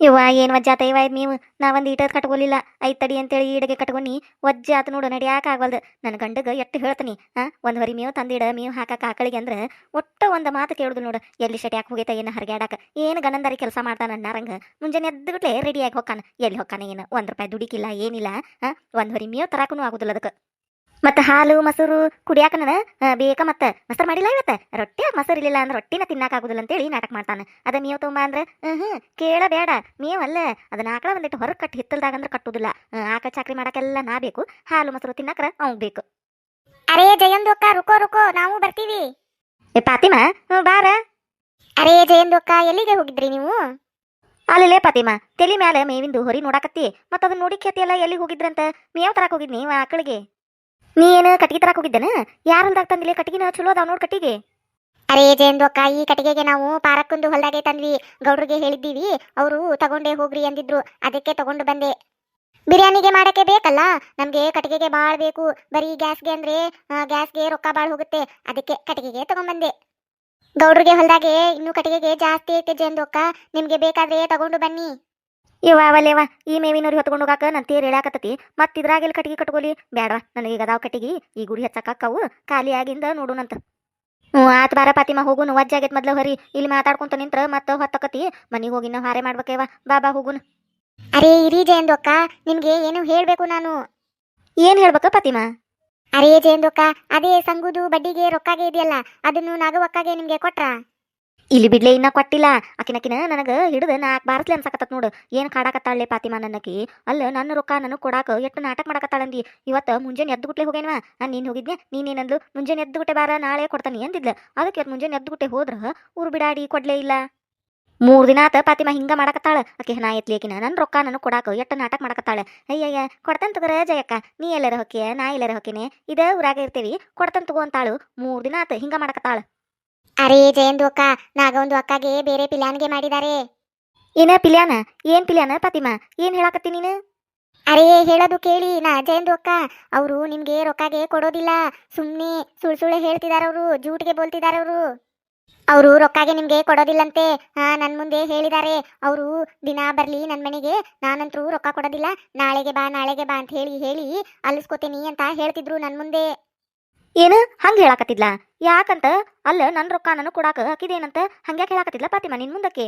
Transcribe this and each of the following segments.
ಇವ ಏನು ವಜ್ಜಾತ ಇವ ನೀವು. ನಾ ಒಂದು ಈಟದ್ ಕಟ್ಕೊಲಿಲ್ಲ. ಐದು ತಡಿ ಅಂತೇಳಿ ಈಡಗೆ ಕಟ್ಕೊಂಡು ವಜ್ಜೆ ಆತ ನೋಡು, ನಡಿಯಾಕ ಆಗವಲ್ದು. ನನ್ನ ಗಂಡಗೆ ಎಷ್ಟು ಹೇಳ್ತೀನಿ ಹಾ ಒಂದು ಹೊರಿ ಮೇವು ತಂದಿಡ, ಮೇವು ಹಾಕಕ್ಕೆ ಆಕಳಿಗೆ ಅಂದ್ರೆ ಒಟ್ಟ ಒಂದು ಮಾತು ಕೇಳುದು ನೋಡು. ಎಲ್ಲಿ ಶಟ್ಯಾಕ್ ಹೋಗೈತ, ಏನು ಹರಿಗಾಡಕ ಏನು ಗಣಂದಾರಿ ಕೆಲಸ ಮಾಡ್ತಾನ ಅನ್ನಾರಂಗ? ಮುಂಜಾನೆ ಎದ್ದುಗಟ್ಲೆ ರೆಡಿಯಾಗಿ ಹೊಕ್ಕಾನ. ಎಲ್ಲಿ ಹೊಕ್ಕಾನ ಏನು? ಒಂದು ರೂಪಾಯಿ ದುಡಿಕಿಲ್ಲ, ಏನಿಲ್ಲ ಹಾ ಒಂದು ಹೊರಿ ಮೇವು ತರಾಕೂ ಆಗುದಿಲ್ಲ ಅದಕ್ಕೆ. ಮತ್ತೆ ಹಾಲು ಮೊಸರು ಕುಡಿಯಾಕನ ಬೇಕ ಮತ್ತೆ ಮೊಸರು ಮಾಡಿಲ್ಲ ಇವತ್ತ. ರೊಟ್ಟಿ ಮೊಸರು ಇರಲಿಲ್ಲ ಅಂದ್ರೆ ರೊಟ್ಟಿನ ತಿನ್ನಕ್ಕಾಗುದಿಲ್ಲ ಅಂತೇಳಿ ನಾಟಕ ಮಾಡ್ತಾನೆ. ಅದ ಮೇವು ತೊಂಬ ಅಂದ್ರೆ ಹ್ಞೂ ಕೇಳಬೇಡ ಮೇವಲ್ಲ ಅದನ್ನ ಆಕಳ ಒಂದಿಟ್ಟು ಹೊರಗೆ ಕಟ್ಟಿ ಹಿತ್ತಲ್ದಾಗ ಅಂದ್ರೆ ಕಟ್ಟುದಿಲ್ಲ. ಆಕಳ ಆಕ ಚಾಕ್ರಿ ಮಾಡಕ್ಕೆಲ್ಲ ನಾ ಬೇಕು. ಹಾಲು ಮೊಸರು ತಿನ್ನಕ್ರ ಅವಂಗ್ ಬೇಕು. ಅರೇ ಜಯಂದೊಕ್ಕ ರುಕೋ ರುಕೋ ನಾವು ಬರ್ತೀವಿ. ಏ ಪಾತಿಮಾ ಬಾರ. ಅರೇ ಜಯಂದೊಕ್ಕ ಎಲ್ಲಿಗೆ ಹೋಗಿದ್ರಿ ನೀವು? ಅಲ್ಲೇ ಪಾತಿಮಾ ತಲಿ ಮ್ಯಾಲ ಮೇವಿಂದು ಹೊರಿ ನೋಡಾಕತ್ತಿ. ಮತ್ತ ಅದನ್ನ ನೋಡಿ ಎಲ್ಲ ಎಲ್ಲಿ ಹೋಗಿದ್ರಂತ? ಮೇವ್ ತರಕ್ ಹೋಗಿದ್ನಿ ನೀವು ಆಕಳಿಗೆ. ನೀ ಏನು ಕಟ್ಟಿಗೆ ಹೋಗಿದ್ದೇನೆ? ಯಾರಲ್ದಾಗ ತಂದಿಲ್ಲ ಕಟ್ಟಿಗೆನ ಚಲೋ ಅದಾವ ನೋಡ್ ಕಟ್ಟಿಗೆ. ಅರೇ ಜಯಂದು ಅಕ್ಕ, ಈ ಕಟ್ಟಿಗೆಗೆ ನಾವು ಪಾರಕ್ಕೊಂದು ಹೊಲ್ದಾಗೆ ತಂದ್ವಿ. ಗೌಡ್ರಿಗೆ ಹೇಳಿದ್ದೀವಿ. ಅವರು ತಗೊಂಡೇ ಹೋಗ್ರಿ ಅಂದಿದ್ರು. ಅದಕ್ಕೆ ತಗೊಂಡು ಬಂದೆ. ಬಿರಿಯಾನಿಗೆ ಮಾಡಕ್ಕೆ ಬೇಕಲ್ಲ? ನಮಗೆ ಕಟ್ಟಿಗೆಗೆ ಬಾಳ್ ಬೇಕು. ಬರೀ ಗ್ಯಾಸ್ಗೆ ಅಂದ್ರೆ ಗ್ಯಾಸ್ಗೆ ರೊಕ್ಕ ಬಾಳ್ ಹೋಗುತ್ತೆ. ಅದಕ್ಕೆ ಕಟ್ಟಿಗೆಗೆ ತಗೊಂಡ್ಬಂದೆ. ಗೌಡ್ರಿಗೆ ಹೊಲ್ದಾಗೆ ಇನ್ನು ಕಟ್ಟಿಗೆಗೆ ಜಾಸ್ತಿ ಐತೆ ಜಯಂದು ಅಕ್ಕ. ನಿಮ್ಗೆ ಬೇಕಾದ್ರೆ ತಗೊಂಡು ಬನ್ನಿ. ಇವ ಅವಲೇವ ಈ ಮೇವಿನವ್ರಿ ಹೊತ್ಕೊಂಡು ಹೋಗಾಕ ನನ್ನ ತೇರು ಹೇಳಾಕತ್ತತಿ ಮತ್ತೆ ಇದ್ರಾಗೆಲ್ಲ ಕಟ್ಟಿಗೆ ಕಟ್ಕೊಲಿ? ಬೇಡ ನನಗೆ ಈಗ ಅದಾವ ಕಟ್ಟಿಗೆ ಈ ಗುಡಿ ಹಚ್ಚಕ್ಕಾವು ಖಾಲಿ ಆಗಿಂದ ನೋಡುನಂತ. ಹ್ಞೂ ಆತ್ ಬಾರ ಪಾತಿಮ ಹೋಗುನು ವಜ್ಜಾಗೈತ್ ಮೊದ್ಲು ಹರಿ. ಇಲ್ಲಿ ಮಾತಾಡ್ಕೊಂತ ನಿಂತ್ರ ಮತ್ತೆ ಹೊತ್ತಕತಿ. ಮನೆಗೆ ಹೋಗಿ ನಾವು ಹಾರೆ ಮಾಡ್ಬೇಕೇವ ಬಾಬಾ ಹೋಗುನು. ಅರೇ ಇರಿ ಜಯಂದೊಕ್ಕ ನಿಮಗೆ ಏನು ಹೇಳ್ಬೇಕು ನಾನು? ಏನ್ ಹೇಳ್ಬೇಕ ಪಾತಿಮ? ಅರೇ ಜಯಂದೊಕ್ಕ ಅದೇ ಸಂಗುದು ಬಡ್ಡಿಗೆ ರೊಕ್ಕಾಗೆ ಇದೆಯಲ್ಲ ಅದನ್ನು ನಾಗವಕ್ಕಾಗೆ ನಿಮ್ಗೆ ಕೊಟ್ರಾ? ಇಲ್ಲಿ ಬಿಡ್ಲೆ ಇನ್ನ ಕೊಟ್ಟಿಲ್ಲ. ಆಕಿನಕಿನ ನನಗೆ ಹಿಡಿದು ನಾಲ್ಕು ಬಾರಸ್ಲೆ ಅನ್ಸಕತ್ತತ್ ನೋಡು. ಏನು ಕಾಡಾಕತ್ತಾಳೆ ಪಾತಿಮಾ ನನ್ನಕಿ ಅಲ್ಲ ನನ್ನ ರೊಕ್ಕ ನನಗೆ ಕೊಡಾಕ ಎಷ್ಟು ನಾಟಕ ಮಾಡಕತ್ತಾಳಂದಿ? ಇವತ್ತು ಮುಂಜಾನೆ ಎದ್ದು ಗುಟ್ಲೆ ಹೋಗೇನವಾ ನಾನು ನೀನು ಹೋಗಿದ್ನೆ ನೀನೇನಂದ್ಲು? ಮುಂಜಾನೆ ಎದ್ದು ಗುಟ್ಟೆ ಬಾರ ನಾಳೆ ಕೊಡ್ತಾನೆ ಅಂದಿದ್ಲು. ಅದಕ್ಕೆ ಇವತ್ತು ಮುಂಜಾನೆ ಎದ್ದು ಗುಟ್ಟೆ ಹೋದ್ರ ಊರು ಬಿಡಾಡಿ ಕೊಡ್ಲೇ ಇಲ್ಲ. ಮೂರು ದಿನ ಆತ ಪಾತಿಮಾ ಹಿಂಗೆ ಮಾಡಕತ್ತಾಳ. ಆಕೆ ನಾ ಎತ್ಲಿ ಆಕಿನ ನನ್ನ ರೊಕ್ಕ ನನಗೆ ಕೊಡಾಕ ಎಷ್ಟು ನಾಟಕ ಮಾಡಕತ್ತಾಳೆ. ಅಯ್ಯಯ್ಯ, ಕೊಡ್ತಾನ ತಗೋರ ಜಯಕ್ಕ ನೀ ಎಲ್ಲರ ಹೊಕ್ಕೆ ನಾ ಎಲ್ಲರ ಹೊಕ್ಕೇನೆ? ಇದೇ ಊರಾಗ ಇರ್ತೀವಿ. ಕೊಡ್ತಾನೆ ತಗೋ ಅಂತಾಳು. ಮೂರು ದಿನ ಆತ ಹಿಂಗೆ ಮಾಡಕತ್ತಾಳ. ಅರೇ ಜಯಂದು ಅಕ್ಕ ನಾಗೊಂದು ಅಕ್ಕಗೆ ಬೇರೆ ಪಿಲಾನ್ಗೆ ಮಾಡಿದಾರೆ. ಏನ ಪಿಲ್ಯಾನ? ಏನ್ ಪಿಲ್ಯಾನ ಪತಿಮಾ? ಏನ್ ಹೇಳಾಕತ್ತಿ ನೀನು? ಅರೇ ಹೇಳೋದು ಕೇಳಿ ನಾ ಜಯಂದು ಅಕ್ಕ. ಅವರು ನಿಮ್ಗೆ ರೊಕ್ಕಗೆ ಕೊಡೋದಿಲ್ಲ. ಸುಮ್ಮನೆ ಸುಳ್ ಸುಳ್ಳು ಹೇಳ್ತಿದಾರ ಅವರು ಜೂಟಿಗೆ ಬೋಲ್ತಿದಾರ ಅವರು. ಅವರು ರೊಕ್ಕಗೆ ನಿಮ್ಗೆ ಕೊಡೋದಿಲ್ಲಂತೆ. ಹಾ ನನ್ ಮುಂದೆ ಹೇಳಿದ್ದಾರೆ ಅವರು ದಿನ ಬರ್ಲಿ ನನ್ ಮನೆಗೆ ನಾನಂತರೂ ರೊಕ್ಕ ಕೊಡೋದಿಲ್ಲ. ನಾಳೆಗೆ ಬಾ ನಾಳೆಗೆ ಬಾ ಅಂತ ಹೇಳಿ ಹೇಳಿ ಅಲಿಸ್ಕೋತೀನಿ ಅಂತ ಹೇಳ್ತಿದ್ರು ನನ್ ಮುಂದೆ. ಏನು? ಹಂಗೆ ಹೇಳಾಕತ್ತಿದ್ಲ? ಯಾಕಂತ? ಅಲ್ಲ, ನನ್ ರೊಕ್ಕ ನಾನು ಕೊಡಾಕ ಹಾಕಿದೇನಂತ? ಹಂಗ್ಯಾಕ್ ಹೇಳಾಕತ್ತಿದ್ಲ ಪಾತಿಮಾ ನಿನ್ ಮುಂದಕ್ಕೆ?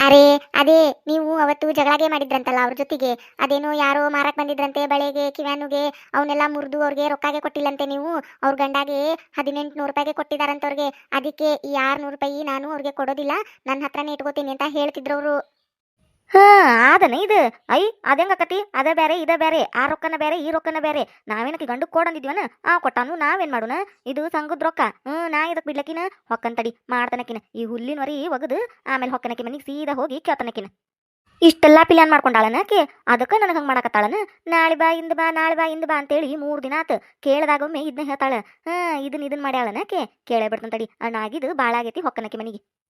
ಅರೇ, ಅದೇ, ನೀವು ಅವತ್ತು ಜಗಳಗೆ ಮಾಡಿದ್ರಂತಲ್ಲ ಅವ್ರ ಜೊತೆಗೆ. ಅದೇನೋ ಯಾರೋ ಮಾರಕ್ ಬಂದಿದ್ರಂತೆ ಬಳೆಗೆ, ಕಿವ್ಯಾನುಗೆ ಅವನ್ನೆಲ್ಲ ಮುರಿದು ಅವ್ರಿಗೆ ರೊಕ್ಕಾಗೆ ಕೊಟ್ಟಿಲ್ಲಂತೆ ನೀವು. ಅವ್ರ ಗಂಡಾಗೆ ಹದಿನೆಂಟು ನೂರು ರೂಪಾಯಿಗೆ ಕೊಟ್ಟಿದಾರಂತ ಅವ್ರಿಗೆ ಅದಕ್ಕೆ ಈ ಆರ್ನೂರು ರೂಪಾಯಿ ನಾನು ಅವ್ರಿಗೆ ಕೊಡೋದಿಲ್ಲ. ನನ್ನ ಹತ್ರನೇ ಇಟ್ಕೋತೀನಿ ಅಂತ ಹೇಳ್ತಿದ್ರು ಅವರು. ಹಾ ಅದನ ಇದು. ಐ, ಅದಂಗಕತಿ? ಅದ ಬೇರೆ ಇದ ಬೇರೆ ಆ ರೊಕ್ಕನ ಬೇರೆ ಈ ರೊಕ್ಕನ ಬೇರೆ ನಾವೇನಕ್ಕೆ ಗಂಡು ಕೊಡಂದಿದ್ವನ ಆ ಕೊಟ್ಟಾನು ನಾವೇನ್ ಮಾಡೋಣ? ಇದು ಸಂಗದ ರೊಕ್ಕ. ಹ್ಮ್, ನಾ ಇದಕ್ ಬಿಡ್ಲಕಿನ? ಹೊಕ್ಕಂತಡಿ ಮಾಡ್ತನಕಿನ. ಈ ಹುಲ್ಲಿನ ವರಿ ಒಗದು, ಆಮೇಲೆ ಹೊಕ್ಕನಕಿ ಮನಿಗೆ ಸೀದಾ ಹೋಗಿ ಕೇಳ್ತನಕಿನ. ಇಷ್ಟೆಲ್ಲ ಪ್ಲಾನ್ ಮಾಡ್ಕೊಂಡಾಳನ ಆಕೆ? ಅದಕ್ಕೆ ನನಗೆ ಹಂಗೆ ಮಾಡಕತ್ತಾಳನ? ನಾಳೆ ಬಾ, ಇಂದ ಬಾ, ನಾಳೆ ಬಾ, ಇಂದ ಬಾ ಅಂತೇಳಿ ಮೂರು ದಿನ ಆತು. ಕೇಳದಾಗೊಮ್ಮೆ ಇದನ್ನ ಹೇಳ್ತಾಳ. ಹಾ ಇದನ್ನ ಇದನ್ನ ಮಾಡ್ಯಾಳನ ಆಕೆ? ಕೇಳೇ ಬಿಡ್ತಂತಡಿ ಅಣ್ಣ ಆಗಿದ್ದು ಭಾಳ ಆಗೈತಿ ಹೊಕ್ಕನಕಿ ಮನಿಗೆ.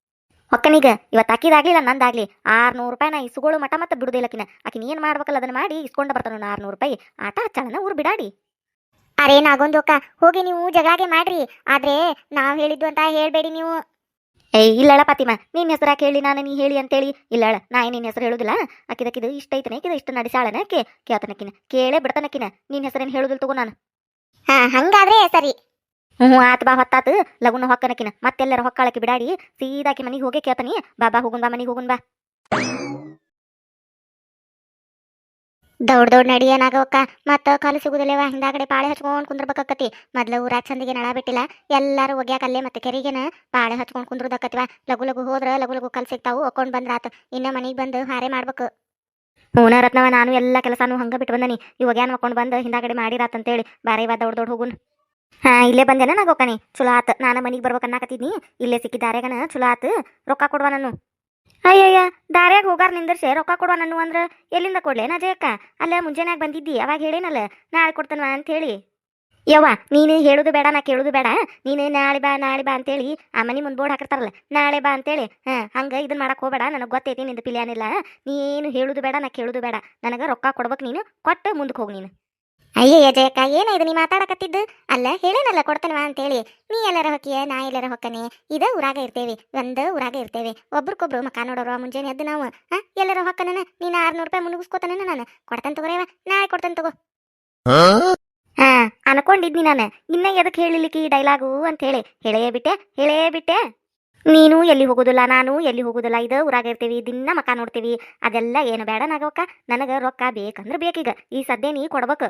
ಹೊಕ್ಕನೀಗ ಇವತ್ತು ಹಾಕಿದಾಗ್ಲಿಲ್ಲ ನಂದಾಗ್ಲಿ ಆರ್ನೂರು ರೂಪಾಯಿ ನಾ ಇಸುಗಳು ಮಟ ಮತ್ತೆ ಬಿಡುದಿಲ್ಲಕಿನ ಆಕಿನ ಏನು ಮಾಡ್ಬೇಕಲ್ಲ ಅದನ್ನ ಮಾಡಿ ಇಸ್ಕೊಂಡು ಬರ್ತಾನ ಆರ್ನೂರು ರೂಪಾಯಿ. ಆಟ ಚಲನ ಊರು ಬಿಡಾಡಿ. ಅರೇ ನಾಗೊಂದು ಅಕ್ಕ ಹೋಗಿ ನೀವು ಜಗಳಾಗೆ ಮಾಡ್ರಿ. ಆದ್ರೆ ನಾವ್ ಹೇಳಿದ್ದು ಅಂತ ಹೇಳಬೇಡಿ ನೀವು. ಏಯ್ ಇಲ್ಲಳ ಪತಿಮ ನಿನ್ನ ಹೆಸರು ಕೇಳಿ ಹೇಳಿ ನಾನು ನೀ ಹೇಳಿ ಅಂತೇಳಿ. ಇಲ್ಲಳ ನಾ ನಿನ್ನ ಹೆಸರು ಹೇಳುದಿಲ್ಲ. ಅಕ್ಕಿದಕ್ಕಿದು ಇಷ್ಟ ಐತನ ಇದು ಇಷ್ಟ ನಡೆಸಾಳನ ಕೇಳ್ತನಕಿನ ಕೇಳೇ ಬಿಡ್ತನಕಿನ ನಿನ್ನ ಹೆಸರೇನು ಹೇಳುದಿಲ್ಲ ತಗೋ ನಾನು. ಹಾ ಹಂಗಾದ್ರೆ ಸರಿ. ಹ್ಞೂ ಆತ್ ಬಾ ಹೊತ್ತಾತು, ಲಗುನ ಹೊಕ್ಕನಕಿನ. ಮತ್ತೆಲ್ಲರ ಹೊಕ್ಕಾಳಕ್ಕೆ ಬಿಡಾಡಿ, ಸೀದಾಕಿ ಮನೆಗೆ ಹೋಗಿ ಕೇಳ್ತಾನಿ. ಬಾ ಹೋಗುನ್ ಬಾ, ಮನೆಗೆ ಹೋಗುನ್ ಬಾ. ದೌಡ್ ದೌಡ್ ನಡಿಯನಾಗವಕ್ಕ ಮತ್ತ ಕಾಲು ಸಿಗುದಿಲ್ಲವ? ಹಿಂದಾಗಡೆ ಪಾಳೆ ಹಚ್ಕೊಂಡ್ ಕುಂದ್ರಬೇಕಾಕತಿ ಮೊದ್ಲ ಊರ ಚಂದಿಗೆ ನಳ ಬಿಟ್ಟಿಲ್ಲ. ಎಲ್ಲಾರು ಒಗ್ಯಾಕ ಅಲ್ಲೇ ಮತ್ತೆ ಕೆರಿಗೆನ ಪಾಳೆ ಹಚ್ಕೊಂಡ್ ಕುಂದ್ರದಕ್ಕತಿವ ಲಗು ಲಗು ಹೋದ್ರ ಲಗು ಲಗು ಕಲ್ ಸಿಗ್ತಾವು, ಒಕ್ಕೊಂಡ್ ಬಂದ್ರಾತ ಇನ್ನ ಮನಿಗ್ ಬಂದು ಹಾರೆ ಮಾಡ್ಬೇಕು. ಹೂನ ರತ್ನವ, ನಾನು ಎಲ್ಲ ಕೆಲಸನೂ ಹಂಗ ಬಿಟ್ಟು ಬಂದನಿ. ಇವಾಗ ಏನ್ ಮಾಡ್ಕೊಂಡು ಬಂದು ಹಿಂದಾಗಡೆ ಮಾಡಿರಾತ್ ಅಂತೇಳಿ. ಇವ ದೌಡ್ ದೊಡ್ಡ ಹೋಗುನ್. ಹಾ, ಇಲ್ಲೇ ಬಂದೇನ ನಾ ಹೋಗ್ತಾನೆ ಚಲೋ ಆತ. ನಾನು ಮನೆಗೆ ಬರ್ಬೇಕು ಇಲ್ಲೇ ಸಿಕ್ಕಿ ದಾರ್ಯಾಗನ ಚಲೋ ಆತು. ರೊಕ್ಕ ಕೊಡುವ ನಾನು ಅಯ್ಯಯ್ಯ, ದಾರ್ಯಾಗ ಹೋಗಾರ ನಿಂದರ್ಸೆ. ರೊಕ್ಕ ಕೊಡುವ ನಾನು ಅಂದ್ರೆ ಎಲ್ಲಿಂದ ಕೊಡ್ಲೆ ನಾ ಜಯಕ್ಕ? ಅಲ್ಲ ಮುಂಜಾನೆಯಾಗ ಬಂದಿದ್ದಿ. ಅವಾಗ ಹೇಳೇನಲ್ಲ, ನಾಳೆ ಕೊಡ್ತಾನ ಅಂತ ಹೇಳಿ ಯವ್ವ, ನೀನು ಹೇಳುದು ಬೇಡ, ನಾ ಕೇಳುದು ಬೇಡ. ನೀನು ನಾಳೆ ಬಾ ನಾಳೆ ಬಾ ಅಂತೇಳಿ. ಆ ಮನಿ ಮುಂದ್ ಬೋರ್ಡ್ ಹಾಕಿರ್ತಾರಲ್ಲ, ನಾಳೆ ಬಾ ಅಂತೇಳಿ. ಹಾ, ಹಂಗ ಇದನ್ನ ಮಾಡಕ್ ಹೋಗಬೇಡ. ನನಗೆ ಗೊತ್ತೈತಿ ನಿಂದು ಪಿಲಿಯಾನಿಲ್ಲ. ನೀನು ಹೇಳುದು ಬೇಡ, ನಾ ಕೇಳುದು ಬೇಡ. ನನಗೆ ರೊಕ್ಕ ಕೊಡ್ಬೇಕು ನೀನು. ಕೊಟ್ಟು ಮುಂದಕ್ಕೆ ಹೋಗಿ ನೀನು. ಅಯ್ಯಯ್ಯ ಜಯಕ್ಕ ಏನ ಇದು ನೀ ಮಾತಾಡಕತ್ತಿದ್ದು? ಅಲ್ಲ ಹೇಳೇನಲ್ಲ ಕೊಡ್ತೇನವಾ ಅಂತೇಳಿ. ನೀ ಎಲ್ಲರ ಹೊಕ್ಕಿಯ ನಾ ಎಲ್ಲರ ಹೊಕ್ಕನೆ. ಇದ ಊರಾಗ ಇರ್ತೇವಿ ಒಂದ ಊರಾಗ ಇರ್ತೇವೆ. ಒಬ್ರಿಗೊಬ್ರು ಮಕ ನೋಡೋರು ಮುಂಜಾನೆ ಎದ್ದು ನಾವು ಹಾ ಎಲ್ಲರ ಹೊಕ್ಕನ ನೀನು ಆರ್ನೂರು ರೂಪಾಯಿ ಮುನುಗಿಸ್ಕೋತಾನೆ ನಾನು. ಕೊಡ್ತೇನೆ ತಗೋರೇವ ನಾಳೆ ಕೊಡ್ತೇನೆ ತಗೋ. ಹಾ? ಅನ್ಕೊಂಡಿದ್ನಿ ನಾನು. ಇನ್ನ ಎದಕ್ ಹೇಳಿಲಿಕ್ಕೆ ಈ ಡೈಲಾಗು ಅಂತ ಹೇಳಿ ಹೇಳೇ ಬಿಟ್ಟೆ ಹೇಳೇ ಬಿಟ್ಟೆ. ನೀನು ಎಲ್ಲಿ ಹೋಗುದಿಲ್ಲ ನಾನು ಎಲ್ಲಿ ಹೋಗೋದಿಲ್ಲ. ಇದು ಊರಾಗ ಇರ್ತೀವಿ ದಿನ ಮಕ ನೋಡ್ತೀವಿ. ಅದೆಲ್ಲ ಏನು ಬೇಡ ನಾಗವಕ್ಕ ನನಗ ರೊಕ್ಕ ಬೇಕಂದ್ರ ಬೇಕೀಗ. ಈ ಸದ್ಯ ನೀ ಕೊಡ್ಬೇಕು.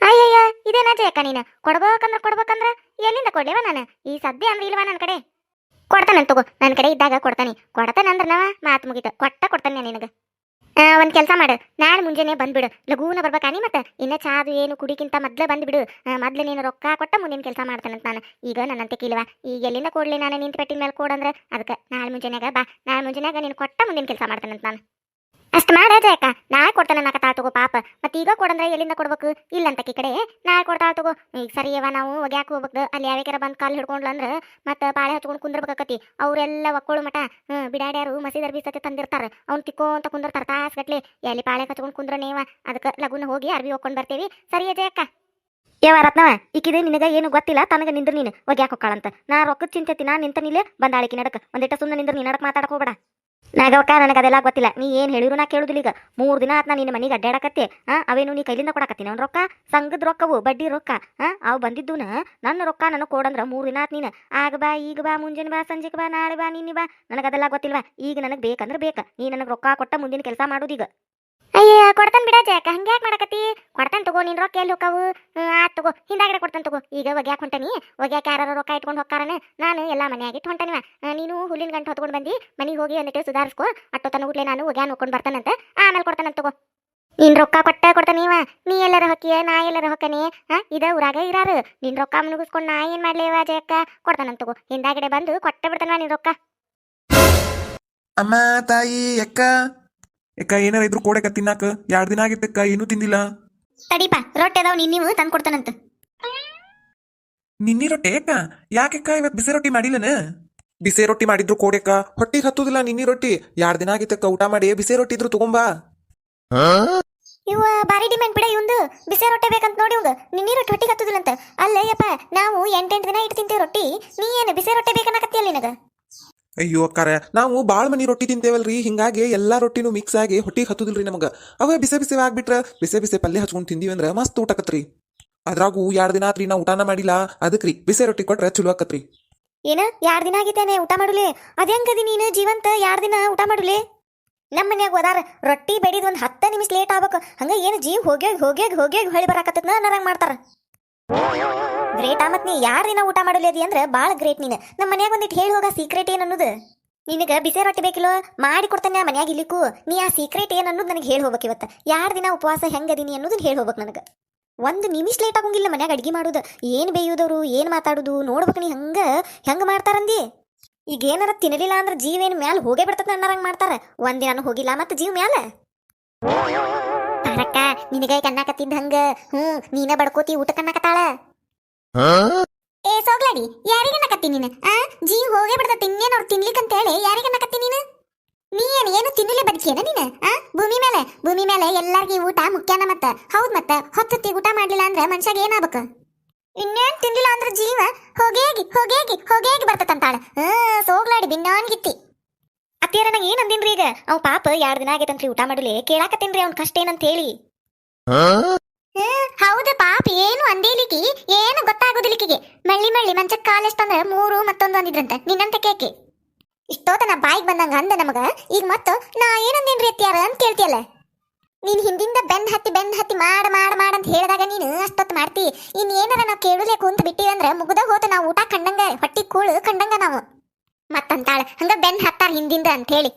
ಅಯ್ಯಯ್ಯ ಇದೇನ ಜಯಕ್ಕ ನೀನು? ಕೊಡ್ಬೇಕಂದ್ರ ಕೊಡ್ಬೇಕಂದ್ರ ಎಲ್ಲಿಂದ ಕೊಡ್ಲೇವ ನಾನು? ಈ ಸದ್ಯ ಅಂದ್ರೆ ಇಲ್ವಾ ನನ್ನ ಕಡೆ? ಕೊಡ್ತಾನಂತ ತಗೋ ನನ್ನ ಕಡೆ ಇದ್ದಾಗ ಕೊಡ್ತಾನೆ. ಕೊಡ್ತಾನಂದ್ರ ನಾವ ಮಾತು ಮುಗಿತ. ಕೊಟ್ಟ ಕೊಡ್ತಾನೆ ನಿನಗೆ. ಒಂದು ಕೆಲಸ ಮಾಡು. ನಾಳೆ ಮುಂಜಾನೆ ಬಂದ್ಬಿಡು. ಲಘೂನ ಬರ್ಬೇಕಾನಿ ಮತ್ತೆ? ಇನ್ನ ಚಾದು ಏನು ಕುಡಿಕಿಂತ ಮೊದ್ಲೇ ಬಂದ್ಬಿಡು. ಮೊದ್ಲು ನೀನು ರೊಕ್ಕ ಕೊಟ್ಟ ಮುಂದಿನ ಕೆಲಸ ಮಾಡ್ತಾನಂತ ನಾನು. ಈಗ ನನ್ನಂತೆ ಕೀಲ್ವಾ ಈಗ ಎಲ್ಲಿಂದ ಕೊಡ್ಲಿ ನಾನು ನಿಂತ ಪೆಟ್ಟಿನ ಮೇಲೆ ಕೊಡಂದ್ರೆ? ಅದಕ್ಕೆ ನಾಳೆ ಮುಂಜಾನೆಗ ಬಾ. ನಾಳೆ ಮುಂಜಾನೆಗ ನೀನು ಕೊಟ್ಟ ಮುಂದಿನ ಕೆಲಸ ಮಾಡ್ತಾನಂತ ನಾನು. ಅಷ್ಟು ಮಾಡ ಜಯಕ್ಕ ನಾಳೆ ಕೊಡ್ತಾನೆ ನಾಕ ತಾಳ್ ತಗೋ ಪಾಪ. ಮತ್ತೆ ಈಗ ಕೊಡಂದ್ರೆ ಎಲ್ಲಿಂದ ಕೊಡ್ಬೇಕು? ಇಲ್ಲ ಅಂತ ಈ ಕಡೆ. ನಾಳೆ ಕೊಡ್ತಾಳ ತಗೋ. ಈಗ ಸರಿ ಅವ ನಾವು ಒಗ್ಯಾಕ ಹೋಗ್ಬೇಕು ಅಲ್ಲಿ ಯಾವ್ಯಾರ ಬಂದು ಕಾಲು ಹಿಡ್ಕೊಂಡ್ಲಂದ್ರೆ ಮತ್ತೆ ಪಾಳೆ ಹಚ್ಕೊಂಡು ಕುಂದ್ರಬೇಕಾಕತಿ ಅವರೆಲ್ಲ ಒಕ್ಕೋಳು ಮಟ ಹ್ಞೂ ಬಿಡಾಡ್ಯಾರು ಮಸೀದರ್ ಬೀಸತ್ತೆ ತಂದಿರ್ತಾರೆ. ಅವ್ನು ತಿಕ್ಕೋಂತ ಕುಂದಿರ್ತಾರೆ ತಾಸ್ಗಟ್ಲೆ ಎಲ್ಲಿ ಪಾಳೆ ಹಚ್ಕೊಂಡು ಕುಂದ್ರ ನೀವ ಅದಕ್ಕೆ ಲಗುನ ಹೋಗಿ ಅರ್ಬಿ ಹೋಗ್ಕೊಂಡು ಬರ್ತೀವಿ. ಸರಿ ಜಯಕ್ಕ ಯಾವ ರತ್ನವ, ಈಕಿದೆ ನಿನಗ ಏನು ಗೊತ್ತಿಲ್ಲ? ತನಗ ನಿಂದ್ರ ನೀನು. ಒಗ್ಯಾಕ ಹೊಕ್ಕಾಳಂತ ನಾ ರೊಕ್ಕ ಚಿಂತೆ ನಾ ನಿಂತ ನೀಲೆ ಬಂದಾಳಿಕೆ ನಡಕ. ಒಂದಿಟ್ಟ ಸುಮ್ಮನೆ ನಿಂದ್ರ ನೀ ಮಾತಾಡಕ್ ಹೋಗ್ಬೇಡ. ನಾಗವಕ್ಕ ನನಗೆ ಅದೆಲ್ಲ ಗೊತ್ತಿಲ್ಲ. ನೀ ಏನು ಹೇಳಿದ್ರು ನಾ ಕೇಳುದಿಲ್ಲ ಈಗ. ಮೂರು ದಿನ ಆತ್ ನಾ ನಿನ್ನ ಮನೆಗೆ ಅಡ್ಡಾಡಕತ್ತೆ ಹಾಂ ಅವೇನು ನೀ ಕೈಲಿಂದ ಕೊಡಕತ್ತೀನಿ ಅವ್ನ ರೊಕ್ಕ? ಸಂಘದ ರೊಕ್ಕವು, ಬಡ್ಡಿ ರೊಕ್ಕ. ಹಾಂ ಅವು ಬಂದಿದ್ದುನ? ನನ್ನ ರೊಕ್ಕ ನನಗೆ ಕೊಡಂದ್ರ ಮೂರು ದಿನ ಆತ್ ನೀನು. ಆಗ ಬಾ, ಈಗ ಬಾ, ಮುಂಜಾನೆ ಬಾ, ಸಂಜೆಗೆ ಬಾ, ನಾಳೆ ಬಾ, ನಿನ್ನೆ ಬಾ. ನನಗೆ ಅದೆಲ್ಲ ಗೊತ್ತಿಲ್ವಾ? ಈಗ ನನಗೆ ಬೇಕಂದ್ರೆ ಬೇಕ. ನೀ ನನಗೆ ರೊಕ್ಕ ಕೊಟ್ಟ ಮುಂದಿನ ಕೆಲಸ ಮಾಡೋದೀಗ. ಅಯ್ಯ, ಕೊಡ್ತಾನೆ ಬಿಡ ಜಯಕ್ಕ ಹಂಗ್ಯಾಕ್ ಮಾಡಕತ್ತಿ? ಕೊಡ್ತಾನೆ ತಗೋ, ನಿನ್ ರೊಕ್ಕ ಎಲ್ಲಿ ಹೋಗವು ಆ ತಗೋ. ಹಿಂದಾಗಡೆ ಕೊಡ್ತಾನೆ ತಗೋ. ಈಗ ಒಗ್ಯಾಕ ಹೊಂಟನಿ. ಒಗ್ಯಾಕ ಯಾರು ರೊಕ್ಕ ಇಟ್ಕೊಂಡು ಹೋಗ್ತಾರನ ನಾನು ಎಲ್ಲ ಮನೆಯಾಗಿಟ್ಟು ಹೊಂಟನಿವ. ನೀನು ಹುಲ್ಲಿನ ಗಂಟು ಹೊತ್ಕೊಂಡು ಬಂದು. ಮನೆಗೆ ಹೋಗಿ ಒಂದಿಟ್ಟು ಸುಧಾರಿಸ್ಕೊ. ಅಟ್ಟೋ ತನ ಊಟ್ಲೆ ನಾನು ಒಗ್ಯಾನ ನೋಡ್ಕೊಂಡು ಬರ್ತಾನಂತ. ಆಮೇಲೆ ಕೊಡ್ತಾನಂತ ತಗೋ. ನಿನ್ ರೊಕ್ಕ ಕೊಟ್ಟ ಕೊಡ್ತಾನೀವ. ನೀ ಎಲ್ಲರ ಹೊಕ್ಕಿಯ, ನಾ ಎಲ್ಲರ ಹೊಕ್ಕನಿ? ಹಾ ಇದ ಊರಾಗ ಇರಾರು. ನಿನ್ ರೊಕ್ಕ ಮುನುಗಿಸ್ಕೊಂಡು ನಾ ಏನ್ ಮಾಡ್ಲೇವ ಜಯಕ್ಕ ಕೊಡ್ತಾನಂತ ತಗೋ. ಹಿಂದಾಗಡೆ ಬಂದು ಕೊಟ್ಟ ಬಿಡ್ತಾನ ನಿನ್ ರೊಕ್ಕ. ಅಮ್ಮ, ತಾಯಿ, ಅಕ್ಕ. ಅಕ್ಕ ಏನಾರ ಇದ್ರು ಕೋಡೆಕ ತಿನ್ನಾಕ ಎರಡ್ ದಿನ ಆಗಿತ್ತಕ್ಕ ಏನೂ ತಿಂದಿಲ್ಲ. ತಡಿಪ ರೊಟ್ಟಿ ಅದಾವ ನೀನ್ ನೀವು ತಂದು ಕೊಡ್ತಾನಂತ. ನಿನ್ನಿ ರೊಟ್ಟಿ ಅಕ್ಕ? ಯಾಕೆಕ್ಕ ಇವತ್ ಬಿಸಿ ರೊಟ್ಟಿ ಮಾಡಿಲ್ಲನ? ಬಿಸಿ ರೊಟ್ಟಿ ಮಾಡಿದ್ರು ಕೋಡೆಕ್ಕ ಹೊಟ್ಟಿಗೆ ಹತ್ತುದಿಲ್ಲ ನಿನ್ನಿ ರೊಟ್ಟಿ. ಎರಡ್ ದಿನ ಆಗಿತ್ತಕ್ಕ ಊಟ ಮಾಡಿ ಬಿಸಿ ರೊಟ್ಟಿ ಇದ್ರು ತಗೊಂಬಾ. ಇವ ಬಾರಿ ಡಿಮ್ಯಾಂಡ್ ಬಿಡ ಇವಂದು. ಬಿಸಿ ರೊಟ್ಟಿ ಬೇಕಂತ ನೋಡಿ ಇವಂಗ ನಿನ್ನಿ ರೊಟ್ಟಿ ಹೊಟ್ಟಿಗೆ ಹತ್ತುದಿಲ್ಲಂತ. ಅಲ್ಲಯ್ಯಪ್ಪ ನಾವು ಎಂಟೆಂಟು ದಿನ ಇಟ್ಟು ತಿಂತೇವೆ ರೊಟ್ಟಿ. ನೀ ಏನು ಬಿಸಿ ರೊಟ್ಟಿ ಬೇಕನ್ನಕತ್ತಿಯಲ್ಲ ನಿನಗ? ಅಯ್ಯೋ ಅಕ್ಕಾರ, ನಾವು ಭಾಳ ಮನಿ ರೊಟ್ಟಿ ತಿಂತೇವಲ್ರಿ, ಹಿಂಗಾಗಿ ಎಲ್ಲಾ ರೊಟ್ಟಿನೂ ಮಿಕ್ಸ್ ಆಗಿ ಹೊಟ್ಟಿಗೆ ಹತ್ತುದಿಲ್ರಿ ನಮಗೆ. ಅವ ಬಿಸಿ ಬಿಸಿ ಆಗ್ಬಿಟ್ರ ಬಿಸಿ ಬಿಸಿ ಪಲ್ಯ ಹಚ್ಕೊಂಡು ತಿಂದೀವಿ ಅಂದ್ರೆ ಮಸ್ತ್ ಊಟ ಕತ್ರಿ ಅದ್ರಾಗೂ ಎರಡು ದಿನ ಆತ್ರಿ ನಾ ಊಟನ ಮಾಡಿಲ್ಲ, ಅದಕ್ರಿ ಬಿಸಿ ರೊಟ್ಟಿ ಕೊಟ್ರ ಚಲೋ ಆಕತ್ರಿ. ಏನ, ಯಾರ್ ದಿನ ಆಗಿತ್ತೇನೆ ಊಟ ಮಾಡುಲೆ? ಅದೇಂಗದಿ ನೀನು ಜೀವಂತ, ಯಾರ್ ದಿನ ಊಟ ಮಾಡುಲೆ? ನಮ್ಮ ಮನ್ಯಾಗ ಹೋದಾರ ರೊಟ್ಟಿ ಬೆಡಿದ್ ಒಂದು ಹತ್ತ ನಿಮಿಷ ಲೇಟ್ ಆಗ್ಬೇಕು, ಹಂಗ ಏನು ಜೀವ ಹೋಗ್ಯಾಗ ಹೋಗ್ಯಾಗ ಹೋಗ್ಯಾಗ ಹೊಳಿ ಬರಾಕತ್ತದ ನರಂಗ್ ಮಾಡ್ತಾರ. ಗ್ರೇಟ್ ಮತ್ ನೀ ಯಾರ್ ದಿನ ಊಟ ಮಾಡಲಿ ಅದಿ ಅಂದ್ರ ಬಾಳ ಗ್ರೇಟ್ ನೀನು. ನಮ್ಮ ಮನ್ಯಾಗ ಒಂದಿಟ್ಟು ಹೇಳಿ ಹೋಗ ಸೀಕ್ರೆಟ್ ಏನ್ ಅನ್ನೋದು ನಿನಗ ಬಿಸಿ ರೊಟ್ಟಿ ಬೇಕಿಲ್ಲೋ, ಮಾಡಿ ಕೊಡ್ತಾನೆ ಮನ್ಯಾಗ ಇಲ್ಲಿಕ್ಕೂ. ನೀ ಆ ಸೀಕ್ರೆಟ್ ಏನ್ ಅನ್ನೋದು ನನಗೆ ಹೇಳಿ ಹೋಗ್ಬೇಕು ಇವತ್ತು. ಯಾರ್ ದಿನ ಉಪವಾಸ ಹೆಂಗದೀನಿ ಅನ್ನೋದನ್ನ ಹೇಳಿ ಹೋಗ್ಬೇಕು ನನಗೆ. ಒಂದು ನಿಮಿಷ ಲೇಟ್ ಆಗಂಗಿಲ್ಲ ಮನ್ಯಾಗ ಅಡ್ಗೆ ಮಾಡೋದು. ಏನ್ ಬೇಯೋದವರು, ಏನ್ ಮಾತಾಡೋದು, ನೋಡ್ಬೇಕು ನೀ ಹಂಗ. ಹೆಂಗ ಮಾಡ್ತಾರಂದಿ? ಈಗ ಏನಾರ ತಿನ್ನಲಿಲ್ಲ ಅಂದ್ರೆ ಜೀವ ಏನು ಮ್ಯಾಲ ಹೋಗೇ ಬಿಡ್ತದೆ ಅನ್ನೋರಂಗೆ ಮಾಡ್ತಾರ. ಒಂದಿನ ಹೋಗಿಲ್ಲ ಮತ್ತೆ ಜೀವ ಮ್ಯಾಲ. ಪಾರಕ್ಕ ನಿನಗೆ ಕಣ್ಣಾಕತ್ತಿದ್ದ ಹಂಗ, ಹ್ಞೂ, ನೀನ ಬಡ್ಕೋತಿ ಊಟ ಕಣ್ಣಾಕತ್ತಾಳ ಏ, ಸೋಗ್ಲಾಡಿ ಯಾರಿಗನ್ನಕತ್ತಿ ನೀನು, ಆ? ಜೀ ಹೋಗೇ ಬಿಡ್ತತಿ ಇನ್ನೇನು ಅವ್ರು ತಿನ್ಲಿಕ್ಕಂತ ಹೇಳಿ ಯಾರಿಗನ್ನಕತ್ತಿ ನೀನು? ನೀ ಏನು ಏನು ತಿನ್ನಲೇ ಬದುಕಿಯೇನ ನೀನು, ಆ? ಭೂಮಿ ಮೇಲೆ ಭೂಮಿ ಮೇಲೆ ಎಲ್ಲಾರ್ಗಿ ಊಟ ಮುಖ್ಯನ ಮತ್ತ, ಹೌದ್ ಮತ್ತ ಹೊತ್ತತ್ತಿ ಊಟ ಮಾಡ್ಲಿಲ್ಲ ಅಂದ್ರೆ ಮನುಷ್ಯಾಗ ಏನಾಗ್ಬೇಕು ಇನ್ನೇನ್ ತಿನ್ಲಿಲ್ಲ ಅಂದ್ರೆ ಜೀವ, ಹೋಗೇಗಿ ಹೋಗೇಗಿ ಹೋಗೇಗಿ ಬರ್ತತಂತಾಳ. ಹಾ ಸೋಗ್ಲಾಡಿ ಬಿನ್ನಾನ್ಗಿತ್ತಿ ಅತ್ತಿಯರ ನಂಗೆ ಏನ್ ಅಂದಿನ್ರಿ ಈಗ? ಅವ್ ಪಾಪ ಎರಡ್ ದಿನ ಆಗೈತಂತ್ರಿ ಊಟ ಮಾಡಲಿ? ಕೇಳಾಕತ್ತೇನ್ರಿ ಅವ್ನ ಕಷ್ಟ ಏನಂತ ಹೇಳಿ ಹೌದು ಪಾಪ, ಏನು ಅಂದೇಲಿಕ್ಕಿ ಏನು ಗೊತ್ತಾಗೋದಿಲ್ಲಿಕಿಗೆ ಮಳ್ಳಿ ಮಳ್ಳಿ ಮಂಚಕ್ ಕಾಲೆಷ್ಟಂದ್ರ ಮೂರು ಮತ್ತೊಂದು ಅಂದಿದ್ರಂತ. ನಿನ್ನಂತ ಕೇಕೆ? ಇಷ್ಟೋತನ ಬಾಯಿಗೆ ಬಂದಂಗ ಅಂದ ನಮಗ. ಈಗ ಮತ್ತ ನಾ ಏನಂದೇನ್ರಿ ಅತ್ತಿಯಾರ ಅಂತ ಕೇಳ್ತಿಯಲ್ಲ? ನೀನ್ ಹಿಂದಿಂದ ಬೆನ್ ಹತ್ತಿ ಬೆನ್ ಹತ್ತಿ ಮಾಡ ಮಾಡ ಮಾಡ ಅಂತ ಹೇಳಿದಾಗ ನೀನು ಅಷ್ಟೊತ್ತು ಮಾಡ್ತಿ. ಇನ್ ಏನಾರ ನಾವು ಕೇಳಲೆ ಕುಂತ ಬಿಟ್ಟಿವಂದ್ರ ಮುಗ್ದ ಹೋತ ನಾವು ಊಟ ಕಂಡಂಗ, ಹೊಟ್ಟಿ ಕೂಳು ಕಂಡಂಗ ನಾವು. ಮತ್ತಂತಾಳ ಹಂಗ ಬೆನ್ ಹತ್ತಾರ ಹಿಂದಿಂದ ಅಂತ ಹೇಳಿ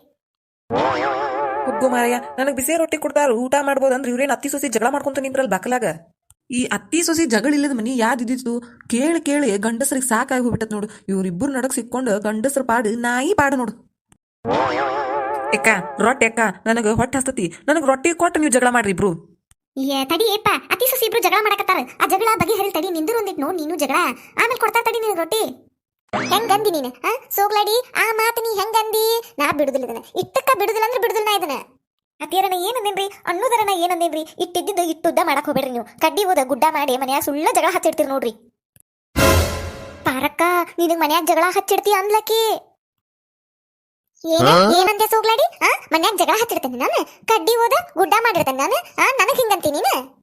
ಹುಗ್ಗು ಮಾರಯ್ಯ ನನಗೆ ಬಿಸಿ ರೊಟ್ಟಿ ಕೊಡ್ತಾರ ಊಟ ಮಾಡ್ಬೋದು ಅಂದ್ರೆ ಇವ್ರೇನ್ ಅತ್ತಿ ಸೊಸಿ ಜಗಳ ಮಾಡ್ಕೊಂತ ನಿಂದ್ರಲ್ಲ ಬಕಲಾಗ? ಈ ಅತ್ತಿ ಸೊಸಿ ಜಗಳ ಇಲ್ಲದ ಮನಿ ಯಾವ್ದಿದ್ದು ಕೇಳಿ ಕೇಳಿ ಗಂಡಸರಿಗೆ ಸಾಕಾಗಿ ಹೋಗ್ಬಿಟ್ಟತ್ ನೋಡು. ಇವ್ರಿಬ್ಬರು ನಡಕ್ ಸಿಕ್ಕೊಂಡು ಗಂಡಸ್ರ ಪಾಡು ನಾಯಿ ಪಾಡು ನೋಡು. ಎಕ್ಕ ರೊಟ್ಟಿ ಅಕ್ಕ ನನಗೆ ಹೊಟ್ಟೆ ಹಸ್ತತಿ. ನನಗೆ ರೊಟ್ಟಿ ಕೊಟ್ಟು ನೀವು ಜಗಳ ಮಾಡ್ರಿ ಇಬ್ರು. ಏ ತಡಿ ಏಪ್ಪ ಅತಿ ಸೊಸಿ ಇಬ್ರು ಜಗಳ ಮಾಡಕತ್ತಾರ. ಆ ಜಗಳ ಬಗೆಹರಿ ತಡಿ ನಿಂದಿರೊಂದಿಟ್ ನೋಡ್ ನೀನು ಜಗಳ. ಆಮೇಲೆ ಕೊಡ್ತಾ ತಡಿ ನೀನು ರೊಟ್ಟಿ. ಹೆಂಗಂದಿ ನೀನು ಸೋಗ್ಲಾಡಿ ಆ ಮಾತು ನೀ ಹೆಂಗಂದಿ? ನಾ ಬಿಡುದಿಲ್ಲ ಇದನ್ನ. ಇಟ್ಟಕ್ಕ ಬಿಡುದಿಲ್ಲ ಅಂದ್ರೆ ಬಿಡುದಿಲ್ಲ ನಾ ಇದನ್ನ. ಅತ್ತಿಯರನ ಏನಂದೇನ್ರಿ ಅನ್ನೋದರನ ಏನಂದೇನ್ರಿ ಇಟ್ಟಿದ್ದು ಇಟ್ಟುದ್ದ ಮಾಡಕ್ ಹೋಗ್ಬೇಡ್ರಿ ನೀವು. ಕಡ್ಡಿ ಹೋದ ಗುಡ್ಡ ಮಾಡಿ ಮನ್ಯಾಗ ಸುಳ್ಳ ಜಗಳ ಹಚ್ಚಿಡ್ತೀರಿ ನೋಡ್ರಿ. ಪಾರಕ್ಕ ನಿನಗ್ ಮನ್ಯಾಗ ಜಗಳ ಹಚ್ಚಿಡ್ತಿ ಅನ್ಲಕ್ಕಿ ಏನ ಏನಂದೆ ಸೋಗ್ಲಾಡಿ? ಆ? ಮನ್ಯಾಗ ಜಗಳ ಹಚ್ಚಿಡ್ತೇನೆ ನಾನು. ಕಡ್ಡಿ ಹೋದ ಗುಡ್ಡ ಮಾಡಿರ್ತೇನೆ ನಾನು. ಆ? ನನಗ್ ಹಿಂಗಂತೀನಿ ನೀನು?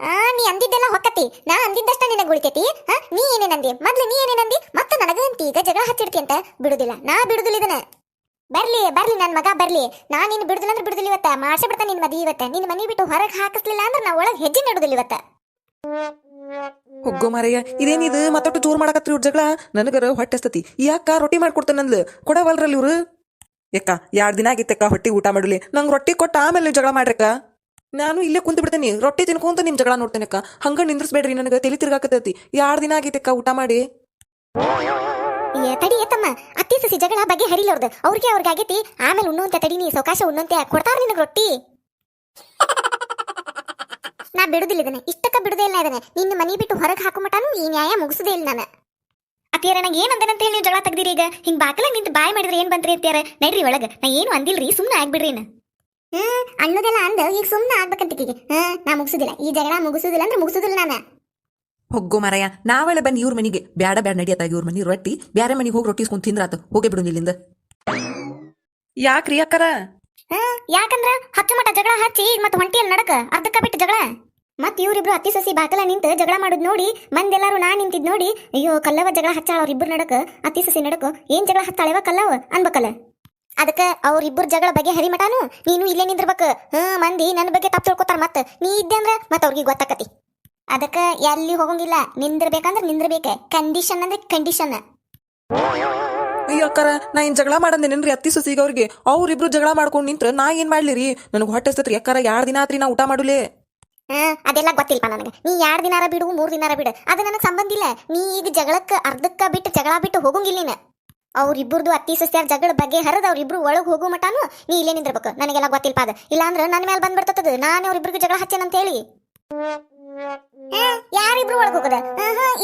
ಆ, ನೀ ಅಂದಿದ್ದೆಲ್ಲ ಹೊಕ್ಕತಿ. ನಾ ಅಂದಿದ್ದಷ್ಟ ನಿನಗೆ ಉಳಿತೈತಿ? ಹಾ? ನೀ ಏನೇನಂದಿ ಮೊದ್ಲು ನೀ ಏನೇನಂದಿ ಮತ್ತೆ ನನಗಂತಿ ಈಗ ಜಗಳ ಹಚ್ಚಿಡ್ತಿ ಅಂತ ಬಿಡುದಿಲ್ಲ. ನಾ ಬಿಡುದಿಲ್ಲ ಇದನ್ನ. ಬರ್ಲಿ ಬರ್ಲಿ ನನ್ನ ಮಗ, ಬರ್ಲಿ. ನಾ ನಿನ್ ಬಿಡುದಿಲ್ಲ ಅಂದ್ರೆ ಬಿಡುದಿಲ್ಲ ಇವತ್ತ. ಮಾಡ್ಸಿ ಬಿಡ್ತಾನೆ ನಿನ್ ಮದಿ ಇವತ್ತ. ನಿನ್ನ ಮನೆ ಬಿಟ್ಟು ಹೊರಗೆ ಹಾಕಿಸ್ಲಿಲ್ಲ ಅಂದ್ರೆ ನಾ ಒಳಗ್ ಹೆಜ್ಜೆ ನೆಡುದಿಲ್ಲ ಇವತ್ತ. ಹೋಗೋ ಮಾರಯ್ಯ ಇದೇನಿದು ಮತ್ತೊಟ್ಟು ಜೋರ್ ಮಾಡಕತ್ರಿ ಇವ್ರ ಜಗಳ? ನನಗರ ಹೊಟ್ಟೆ ಹಸ್ತತಿ. ಯಾಕ ರೊಟ್ಟಿ ಮಾಡ್ಕೊಡ್ತೇನೆ ಅಂದ್ಲು ಕೊಡವಲ್ರಲ್ಲ ಇವ್ರು? ಯಾಕ ಎರಡ್ ದಿನ ಆಗಿತ್ತಕ್ಕ ಹೊಟ್ಟಿ ಊಟ ಮಾಡಲಿ ನಂಗೆ ರೊಟ್ಟಿ ಕೊಟ್ಟ ಆಮೇಲೆ ಜಗಳ ಮಾಡ್ರಕ್ಕ? ನಾನು ಇಲ್ಲೇ ಕುಂತ ಬಿಡ್ತೇನೆ. ರೊಟ್ಟಿ ತಿನ್ಕೊಂತ ನಿಮ್ ಜಗಳ ನೋಡ್ತೇನೆ ಅಕ್ಕ. ಹಂಗ ನಿಂದ್ರಿಸ್ಬೇಡ್ರಿ ನನಗೆ. ತಲೆ ತಿರ್ಗಾಕತೈತಿ ಯಾರ ದಿನ ಆಗೈತಕ್ಕ ಊಟ ಮಾಡಿ? ತಡಿ ಏತಮ್ಮ. ಅತ್ತಿ ಸಸಿ ಜಗಳ ಬಗ್ಗೆ ಹರಿಲೋರ್ದು ಅವ್ರಿಗೆ ಅವ್ರಿಗೆ ಆಗೈತಿ. ಆಮೇಲೆ ಉಣ್ಣುವಂತ ತಡಿ ನೀ ಸವಕಾಶ ಉಣ್ಣಂತೆ ಕೊಡ್ತಾರ ನಿನಗ ರೊಟ್ಟಿ. ನಾ ಬಿಡುದಿಲ್ಲ ಇದನ್ನ. ಇಷ್ಟಕ್ಕ ಬಿಡುದೇ ಇಲ್ಲ ಇದನ್ನ. ನಿನ್ನ ಮನಿ ಬಿಟ್ಟು ಹೊರಗೆ ಹಾಕೋ ಮಟಾನು ಈ ನ್ಯಾಯ ಮುಗಿಸುದೇ ಇಲ್ಲ ನಾನು. ಅತ್ತಿಯರ ನಂಗೆ ಏನ್ ಅಂದನಂತ ಹೇಳಿ ನೀವು ಜಗಳ ತೆಗ್ದಿರಿ ಈಗ. ಹಿಂಗ್ ಬಾಕಲ ನಿಂತು ಬಾಯ್ ಮಾಡಿದ್ರೆ ಏನ್ ಬಂತ್ರಿ ಅತ್ತಿಯಾರ? ನಡ್ರಿ ಒಳಗ. ನಾ ಏನು ಅಂದಿಲ್ರಿ. ಸುಮ್ಮನೆ ಆಗ್ಬಿಡ್ರಿ ಇನ್ನ. ಹ್ಮ್ ಅನ್ನೋದೆಲ್ಲ ಅಂದ ಈಗ ಸುಮ್ಮನೆ ಆಗ್ಬೇಕಂತ ಹಾ ಹ್ಮ್ ನಾ ಮುಗಿಸುದಿಲ್ಲ. ಈ ಜಗಳ ಮುಗಿಸುದಿಲ್ಲ ಅಂದ್ರೆ ಮುಗಿಸುದಿಲ್ಲ ನಾನು ಹೊಗ್ಗು ಮಾರಾಯ. ನಾವೆಲ್ಲ ಬನ್ನಿ ಇವ್ರ ಮನಿಗೆ. ಬ್ಯಾಡ ಬ್ಯಾಡ ನಡಿಯತ್ತ ಇವ್ರ ಮನಿ ರೊಟ್ಟಿ. ಬ್ಯಾರೆ ಮನಿಗೆ ಹೋಗಿ ರೊಟ್ಟಿ ಇಸ್ಕೊಂಡ್ ತಿಂದ್ರಾತು. ಹೋಗೇ ಬಿಡು ಇಲ್ಲಿಂದ ಯಾಕ್ರಿ ಅಕ್ಕರ? ಹ್ಮ್ ಯಾಕಂದ್ರ ಹತ್ತು ಮಟ ಜಗಳ ಹಚ್ಚಿ ಈಗ ಮತ್ತೆ ಹೊಂಟಿಯಲ್ಲಿ ನಡಕ ಅರ್ಧಕ್ಕ ಬಿಟ್ಟು ಜಗಳ. ಮತ್ ಇವ್ರಿಬ್ರು ಅತ್ತಿ ಸಸಿ ಬಾಕಲ ನಿಂತ ಜಗಳ ಮಾಡುದ್ ನೋಡಿ ಮಂದೆಲ್ಲಾರು ನಾ ನಿಂತಿದ್ ನೋಡಿ ಅಯ್ಯೋ ಕಲ್ಲವ ಜಗಳ ಹಚ್ಚಾಳ ಅವ್ರಿಬ್ರು ನಡಕ ಅತ್ತಿ ಸಸಿ ನಡಕ ಏನ್ ಜಗಳ ಹತ್ತಾಳೆವ ಕಲ್ಲವ ಅನ್ಬೇಕಲ್ಲ? ಅದಕ್ಕ ಅವ್ರಿಬ್ರು ಜಗಳ ಬಗ್ಗೆ ಹರಿಮಟಾನು ನೀನು ಇಲ್ಲೇ ನಿಂದಿರ್ಬೇಕು. ಹ್ಮ್ ಮಂದಿ ನನ್ನ ಬಗ್ಗೆ ತಪ್ಪು ತಿಳ್ಕೊತಾರ ಮತ್ತ. ನೀ ಇದ್ದೆ ಅಂದ್ರೆ ಮತ್ತ ಅವ್ರಿಗೆ ಗೊತ್ತಾಕತಿ. ಅದಕ್ಕೆ ಎಲ್ಲಿ ಹೋಗಂಗಿಲ್ಲ ನಿಂದಿರ್ಬೇಕಂದ್ರೆ ನಿಂದಿರ್ಬೇಕೆ. ಕಂಡೀಷನ್ ಅಂದ್ರೆ ಕಂಡೀಷನ್ ಅಯ್ಯೋ ಅಕ್ಕರ ನಾ ಏನ್ ಜಗಳ ಮಾಡಂದೇನೇನ್ರಿ ಅತ್ತಿ ಸುಸಿಗೆ ಅವ್ರಿಗೆ? ಅವ್ರಿಬ್ರು ಜಗಳ ಮಾಡ್ಕೊಂಡು ನಿಂತ್ರ ನಾ ಏನ್ ಮಾಡ್ಲಿರಿ? ನನಗೆ ಹೊಟ್ಟೆ ಹಸ್ತತ್ರಿ ಅಕ್ಕರ ಎರಡ್ ದಿನ ಆತ್ರಿ ನಾ ಊಟ ಮಾಡುಲೇ. ಅದೆಲ್ಲ ಗೊತ್ತಿಲ್ಪ ನನಗೆ. ನೀ ಎರಡು ದಿನಾರ ಬಿಡು ಮೂರ್ ದಿನಾರ ಬಿಡು. ಅದು ನನಗೆ ಸಂಬಂಧ ಇಲ್ಲ. ನೀ ಈಗ ಜಗಳಕ್ಕ ಅರ್ಧಕ್ಕ ಬಿಟ್ಟು ಜಗಳ ಬಿಟ್ಟು ಹೋಗಂಗಿಲ್ಲ ನೀನು. ಅವ್ರಿಬ್ರದು ಅತ್ತಿ ಸಸ್ಯಾರ ಜಗಳ ಬಗ್ಗೆ ಹರದ ಅವ್ರಿಬ್ರು ಒಳಗೆ ಹೋಗೋ ಮಟಾನು ನೀ ಇಲ್ಲೇ ನಿಂದಿರ್ಬೇಕು. ನನಗೆಲ್ಲ ಗೊತ್ತಿಲ್ಪ ಅದು ಇಲ್ಲಾಂದ್ರೆ ನನ್ನ ಮೇಲೆ ಬಂದ್ಬಿಡ್ತದ ನಾನು ಅವ್ರಿಬ್ರಿಗೆ ಜಗಳ ಹಚ್ಚೇನಂತ ಹೇಳಿ. ಯಾರಿಬ್ರು ಒಳಗ್ ಹೋಗುದ?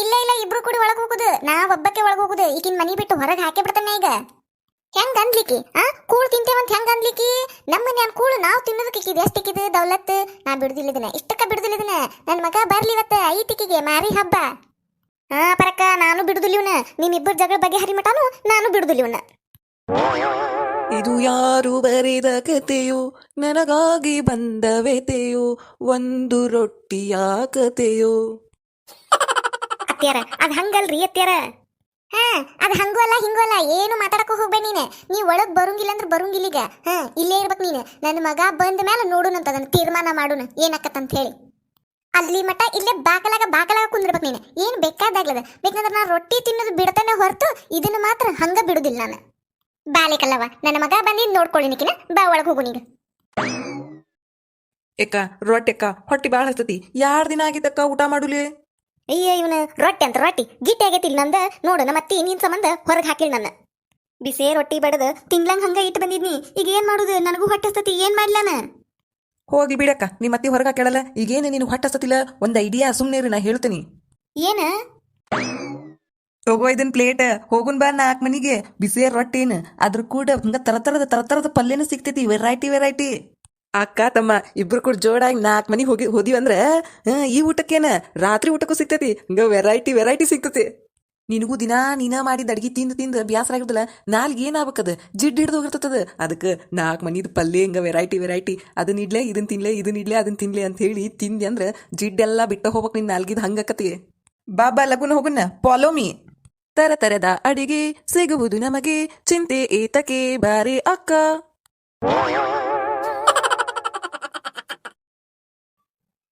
ಇಲ್ಲ ಇಲ್ಲ ಇಬ್ರು ಕೂಡಿ ಒಳಗೆ ಹೋಗುದು. ನಾ ಒಬ್ಬಕ್ಕೆ ಒಳಗೆ ಹೋಗುದು. ಈಗಿನ ಮನಿ ಬಿಟ್ಟು ಹೊರಗೆ ಹಾಕಿ ಬಿಡ್ತಾನೆ ಈಗ. ಹೆಂಗ್ ಅನ್ಲಿಕ್ಕಿ ಆ, ಕೂಳ್ ತಿಂತೇವಂತ ಹೆಂಗ್ ಅನ್ಲಿಕ್ಕಿ ನಮ್ಮ ನಾನು ಕೂಳು ನಾವು ತಿನ್ನೋದಕ್ಕೆ ಇದು ಎಷ್ಟಿಕ್ಕಿದು ದೌಲತ್? ನಾ ಬಿಡುದಿಲ್ಲ ಇದನ್ನ. ಇಷ್ಟಕ್ಕ ಬಿಡುದಿಲ್ಲ ಇದನ್ನ. ನನ್ನ ಮಗ ಬರ್ಲಿ ಇವತ್ತ. ಐತಿಕಿಗೆ ಮಾರಿ ಹಬ್ಬ. ಹಾ ಪರಕ್ಕ ನಾನು ಬಿಡುದಿಲ್ಲ ಇವನ. ನಿಮ್ಮಿಬ್ಬರ ಜಗಳ ಬಗ್ಗೆ ಹರಿಮಟಾನು ನಾನು ಬಿಡುದಿಲ್ಲ ಇವನ. ಇದು ಯಾರು ಬರೆದ ಕತೆಯೋ ನನಗಾಗಿ ಬಂದ ವ್ಯತೆಯೋ ಒಂದು ರೊಟ್ಟಿಯ ಕತೆಯೋ ಅತ್ಯಾರ ಅದ್ ಹಂಗಲ್ರಿ ಅತ್ಯಾರ ಹಾ ಅದ್ ಹಂಗೂ ಅಲ್ಲ ಹಿಂಗೂ ಅಲ್ಲ. ಏನು ಮಾತಾಡಕ ಹೋಗ್ಬೇಡ ನೀನೆ. ನೀ ಒಳಗ್ ಬರುಂಗಿಲ್ಲ ಅಂದ್ರೆ ಬರುಂಗಿಲ್ಲ ಈಗ. ಹಾ ಇಲ್ಲೇ ಇರ್ಬೇಕು ನೀನು. ನನ್ನ ಮಗ ಬಂದ ಮೇಲೆ ನೋಡುನಂತ ಅದನ್ನ ತೀರ್ಮಾನ ಮಾಡುನ ಏನಕ್ಕತ್ತಂತ ಹೇಳಿ. ಅಲ್ಲಿ ಮಟ್ಟ ಇಲ್ಲೇ ಬಾಗಲಾಗ ಬಾಗಲಾಗ ಕುಂದಿರ್ಬೇಕು ನೀನು. ಏನು ಬೇಕಾದಾಗ್ಲದ ಬೇಕಂದ್ರೆ ನಾ ರೊಟ್ಟಿ ತಿನ್ನೋದು ಬಿಡ್ತಾನೆ ಹೊರತು ಇದನ್ನ ಮಾತ್ರ ಹಂಗ ಬಿಡುದಿಲ್ಲ ನಾನು. ಬಾಲಿಕಲ್ಲವ ನನ್ನ ಮಗ ಬಂದು ನೋಡ್ಕೊಳ್ಳಿ ನಿಕಿನ. ಬಾ ಒಳಗೆ ಹೋಗು ನೀಗ ಎಕ್ಕ ರೊಟ್ಟೆಕ್ಕ ಹೊಟ್ಟಿ ಬಾಳ ಹಸ್ತತಿ. ಯಾರ್ ದಿನ ಆಗಿದ್ದಕ್ಕ ಊಟ ಮಾಡುಲಿ? ಅಯ್ಯ ಇವನ ರೊಟ್ಟಿ ಅಂತ ರೊಟ್ಟಿ. ಗಿಟ್ಟಿ ಆಗೈತಿ ಇಲ್ಲಿ ನಂದ. ನೋಡು ನಮ್ಮ ಅತ್ತಿ ನಿನ್ ಸಂಬಂಧ ಹೊರಗೆ ಹಾಕಿಲ್ ನನ್ನ. ಬಿಸೇ ರೊಟ್ಟಿ ಬಡದ. ತಿನ್ಲಂಗ್ ಹಂಗ ಇಟ್ಟು ಬಂದಿದ್ನಿ. ಈಗ ಏನ್ ಮಾಡುದು? ನನಗೂ ಹೊಟ್ಟೆ ಹಸ್ತತಿ. ಏನ್ ಮಾಡ್ಲಾನ ಹೋಗಿ ಬಿಡಕ್ಕ ನಿಮ್ಮ ಮತ್ತೆ ಹೊರಗ ಕೇಳಲ್ಲ ಈಗೇನು ನೀನು ಹೊಟ್ಟೆ ಹಸ್ತತಿಲ್ಲ ಒಂದ ಐಡಿಯಾ ಸುಮ್ನೆ ನಾ ಹೇಳ್ತೀನಿ. ಏನ? ತಗೋ ಇದನ್ ಪ್ಲೇಟ್ ಹೋಗುನ್ ಬಾ ನಾಲ್ಕು ಮನಿಗೆ ಬಿಸಿ ರೊಟ್ಟಿನ ಅದ್ರ ಕೂಡ ಹಂಗ ತರತರದ ತರತರದ ಪಲ್ಯನ ಸಿಗ್ತೈತಿ ವೆರೈಟಿ ವೆರೈಟಿ ಅಕ್ಕ ತಮ್ಮ ಇಬ್ರು ಕೂಡ ಜೋಡಾಗಿ ನಾಲ್ಕು ಮನಿಗೆ ಹೋಗಿ ಹೋದಿವಂದ್ರ ಈ ಊಟಕ್ಕೇನ ರಾತ್ರಿ ಊಟಕ್ಕೂ ಸಿಗ್ತೈತಿ ಹಂಗ ವೆರೈಟಿ ವೆರೈಟಿ ಸಿಗ್ತೈತಿ. ನಿನಗೂ ದಿನಾ ನೀನ ಮಾಡಿದ ಅಡ್ಗಿ ತಿಂದು ತಿಂದು ಬ್ಯಾಸರ ಆಗಿರ್ತಲ್ಲ ನಾಲ್ಗೆ ಏನಾಗ್ಬೇಕದ? ಜಿಡ್ ಹಿಡ್ದು ಹೋಗಿರ್ತದ. ಅದಕ್ಕೆ ನಾಲ್ಕು ಮನಿದ ಪಲ್ಯ ಹಿಂಗೆ ವೆರೈಟಿ ವೆರೈಟಿ ಅದನ್ನ ಇಡ್ಲೆ ಇದನ್ನ ತಿನ್ಲೆ ಇದನ್ನ ಇಡ್ಲೆ ಅದನ್ನ ತಿನ್ಲೆ ಅಂತ ಹೇಳಿ ತಿಂದೆ ಅಂದ್ರೆ ಜಿಡ್ಡೆಲ್ಲ ಬಿಟ್ಟ ಹೋಗ್ಬೇಕು ನಿನ್ನ ನಾಲ್ಗಿದ್ ಹಂಗಕತಿ ಬಾಬಾ ಲಗುನ ಹೋಗುನ್ನ ಪಾಲೋಮಿ ತರ ತರದ ಅಡಿಗೆ ಸಿಗುವುದು ನಮಗೆ. ಚಿಂತೆ ಏತಕ್ಕೆ ಬಾರಿ ಅಕ್ಕ?